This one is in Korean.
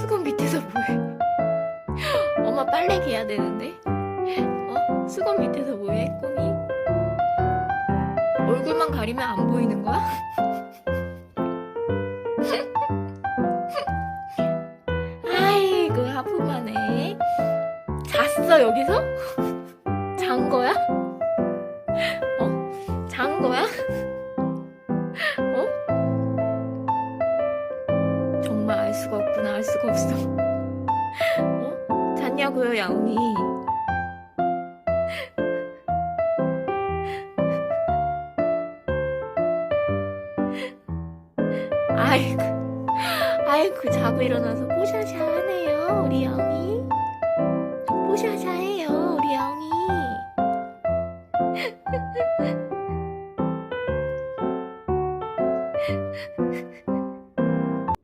수건 밑에서 뭐해? 엄마 빨래기 해야 되는데? 어? 수건 밑에서 뭐해? 꿈이? 얼굴만 가리면 안 보이는 거야? 아이고 하품하네 잤어 여기서? 잔 거야? 어? 잔 거야? 정말 알 수가 없구나, 알 수가 없어. 어? 잤냐고요, 야옹이? 아이고, 아이고, 자고 일어나서 뽀샤샤 하네요, 우리 야옹이. 뽀샤샤 해요, 우리 야옹이.